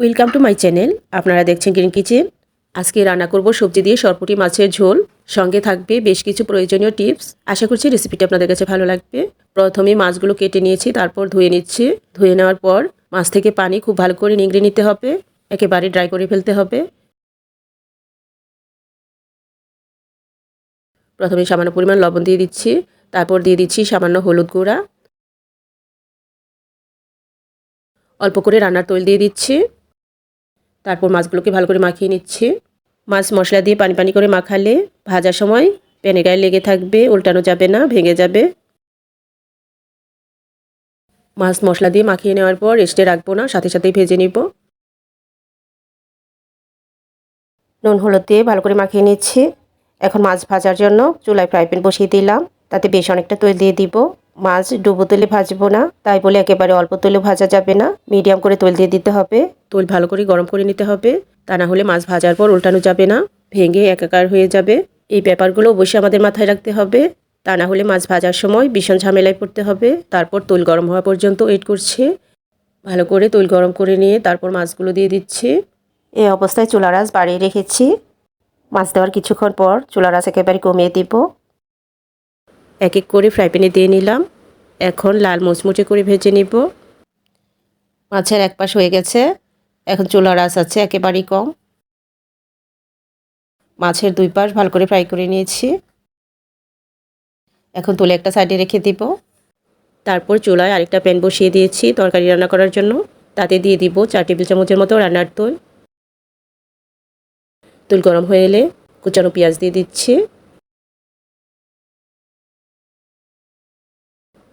Welcome to my channel আপনারা দেখছেন green kitchen আজকে রান্না করব সবজি দিয়ে সরপুটি মাছের ঝোল। সঙ্গে থাকবে বেশ কিছু প্রয়োজনীয় টিপস। আশা করছি রেসিপিটি আপনাদের কাছে ভালো লাগবে। প্রথমে মাছগুলো কেটে নিয়েছি, তারপর ধুয়ে নিচ্ছি। ধুয়ে নেওয়ার পর মাছ থেকে পানি খুব ভালো করে নিংড়ে নিতে হবে। একেবারে ড্রাই করে ফেলতে হবে। প্রথমে সামান্য পরিমাণ লবণ দিয়ে দিচ্ছি। তারপর দিয়ে দিচ্ছি সামান্য হলুদ গুঁড়া। অল্প করে রান্নার তৈল দিয়ে দিচ্ছি। তারপর মাছগুলোকে ভালো করে মাখিয়ে নিচ্ছি। মাছ মশলা দিয়ে পানি পানি করে মাখালে ভাজার সময় প্যানে গায়ে লেগে থাকবে, উল্টানো যাবে না, ভেঙে যাবে। মাছ মশলা দিয়ে মাখিয়ে নেওয়ার পর রেস্টে রাখব না, সাথে সাথেই ভেজে নিব। নুন, হলুদ দিয়ে ভালো করে মাখিয়ে নিচ্ছি। এখন মাছ ভাজার জন্য চুলায় ফ্রাই প্যান বসিয়ে দিলাম, তাতে বেশ অনেকটা তৈল দিয়ে দিব। মাছ ডুবো তেলে ভাজবো না। তাই বলে একেবারে অল্প তেলে ভাজা যাবে না। মিডিয়াম করে তেল দিয়ে দিতে হবে। তেল ভালো করে গরম করে নিতে হবে। তা না হলে মাছ ভাজার পর উল্টানো যাবে না। ভেঙে একাকার হয়ে যাবে। এই ব্যাপারগুলো অবশ্যই আমাদের মাথায় রাখতে হবে। তা না হলে মাছ ভাজার সময় ভীষণ ঝামেলায় পড়তে হবে। তারপর তেল গরম হওয়া পর্যন্ত ওয়েট করছে। ভালো করে তেল গরম করে নিয়ে তারপর মাছগুলো দিয়ে দিচ্ছি। এই অবস্থায় চুলার আঁচ বাড়িয়ে রেখেছি। মাছ দেওয়ার কিছুক্ষণ পর চুলার আঁচ একেবারে কমিয়ে দিব। এক এক করে ফ্রাই প্যানে দিয়ে নিলাম। এখন লাল মুচমুচে করে ভেজে নিব। মাছের এক পাশ হয়ে গেছে। এখন চুলার আঁচ আছে একেবারেই কম। মাছের দুই পাশ ভালো করে ফ্রাই করে নিয়েছি। এখন তুলে একটা সাইডে রেখে দিব। তারপর চুলায় আরেকটা প্যান বসিয়ে দিয়েছি তরকারি রান্না করার জন্য। তাতে দিয়ে দিব চার টেবিল চামচের মতো রান্নার তুল তুল গরম হয়ে এলে কুচানো পেঁয়াজ দিয়ে দিচ্ছি।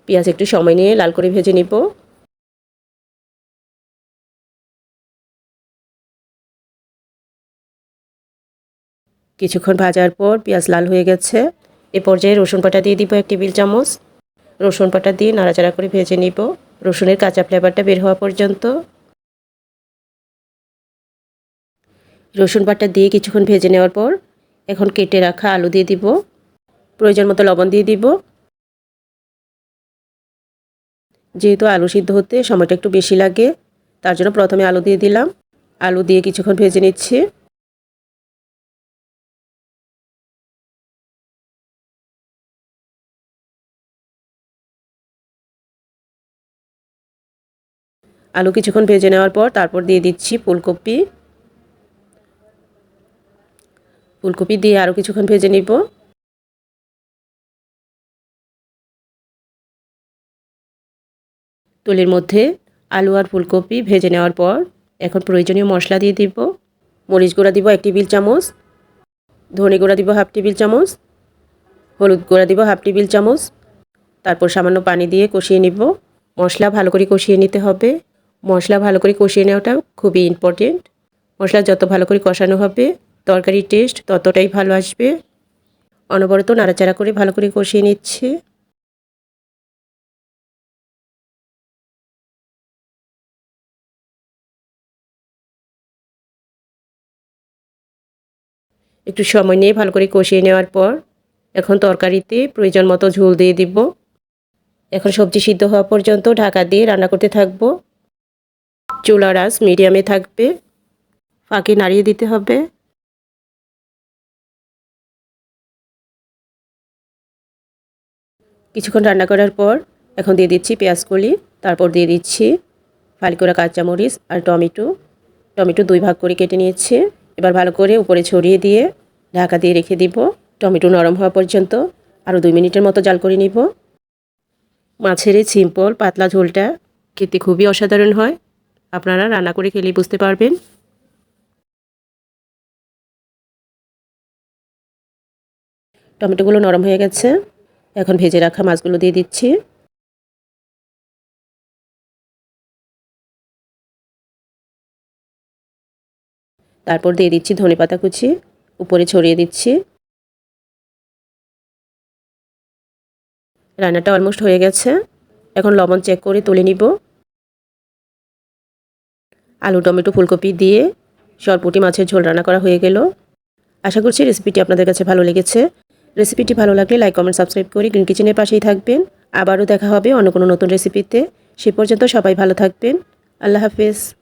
পেঁয়াজ একটু সময় নিয়ে লাল করে ভেজে নিব। কিছুক্ষণ ভাজার পর পেঁয়াজ লাল হয়ে গেছে। এ পর্যায়ে রসুন পাটা দিয়ে দিব এক টেবিল চামচ। রসুন পাটা দিয়ে নাড়াচাড়া করে ভেজে নিব। রসুনের কাঁচা ফ্লেভারটা বের হওয়া পর্যন্ত। রসুন পাটা দিয়ে কিছুক্ষণ ভেজে নেওয়ার পর এখন কেটে রাখা আলু দিয়ে দিব। প্রয়োজন মতো লবণ দিয়ে দিব। যেহেতু আলু সিদ্ধ হতে সময়টা একটু বেশি লাগে, তার জন্য প্রথমে আলু দিয়ে দিলাম। আলু দিয়ে কিছুক্ষণ ভেজে নিচ্ছি। আলু কিছুক্ষণ ভেজে নেওয়ার পর তারপর দিয়ে দিচ্ছি ফুলকপি। ফুলকপি দিয়ে আরও কিছুক্ষণ ভেজে নিব। তুলির মধ্যে আলু আর ফুলকপি ভেজে নেওয়ার পর এখন প্রয়োজনীয় মশলা দিয়ে দিব। মরিচ গুঁড়া দিব এক টেবিল চামচ। ধনে গুঁড়া দিব হাফ টেবিল চামচ। হলুদ গুঁড়া দিব হাফ টেবিল চামচ। তারপর সামান্য পানি দিয়ে কষিয়ে নিব। মশলা ভালো করে কষিয়ে নিতে হবে। মশলা ভালো করে কষিয়ে নেওয়াটা খুবই ইম্পর্টেন্ট মশলা যত ভালো করে কষানো হবে, তরকারির টেস্ট ততটাই ভালো আসবে। অনবরত নাড়াচাড়া করে ভালো করে কষিয়ে নিচ্ছে। একটু সময় নিয়ে ভালো করে কষিয়ে নেওয়ার পর এখন তরকারিতে প্রয়োজন মতো ঝোল দিয়ে দিব। এখন সবজি সিদ্ধ হওয়া পর্যন্ত ঢাকা দিয়ে রান্না করতে থাকব। চুলার আঁচ মিডিয়ামে থাকবে। ফাঁকে নাড়িয়ে দিতে হবে। কিছুক্ষণ রান্না করার পর এখন দিয়ে দিচ্ছি পেঁয়াজ কলি তারপর দিয়ে দিচ্ছি ফালি করা কাঁচামরিচ আর টমেটো। টমেটো দুই ভাগ করে কেটে নিয়েছি। এবার ভালো করে উপরে ছড়িয়ে দিয়ে ঢাকা দিয়ে রেখে দিব। টমেটো নরম হওয়া পর্যন্ত আরও দুই মিনিটের মতো জাল করে নিব। মাছের এই সিম্পল পাতলা ঝোলটা খেতে খুবই অসাধারণ হয়। আপনারা রান্না করে খেলেই বুঝতে পারবেন। টমেটোগুলো নরম হয়ে গেছে। এখন ভেজে রাখা মাছগুলো দিয়ে দিচ্ছি। তারপর দিয়ে দিচ্ছি ধনে পাতা কুচি, উপরে ছড়িয়ে দিচ্ছি। রান্নাটা অলমোস্ট হয়ে গেছে। এখন লবণ চেক করে তুলে নিব। আলু, টমেটো, ফুলকপি দিয়ে সরপুটি মাছের ঝোল রান্না করা হয়ে গেল। আশা করছি রেসিপিটি আপনাদের কাছে ভালো লেগেছে। রেসিপিটি ভালো লাগলে লাইক কমেন্ট সাবস্ক্রাইব করে গ্রিন কিচেনের পাশেই থাকবেন। আবারও দেখা হবে অন্য কোনো নতুন রেসিপিতে সে পর্যন্ত সবাই ভালো থাকবেন। আল্লাহ হাফেজ।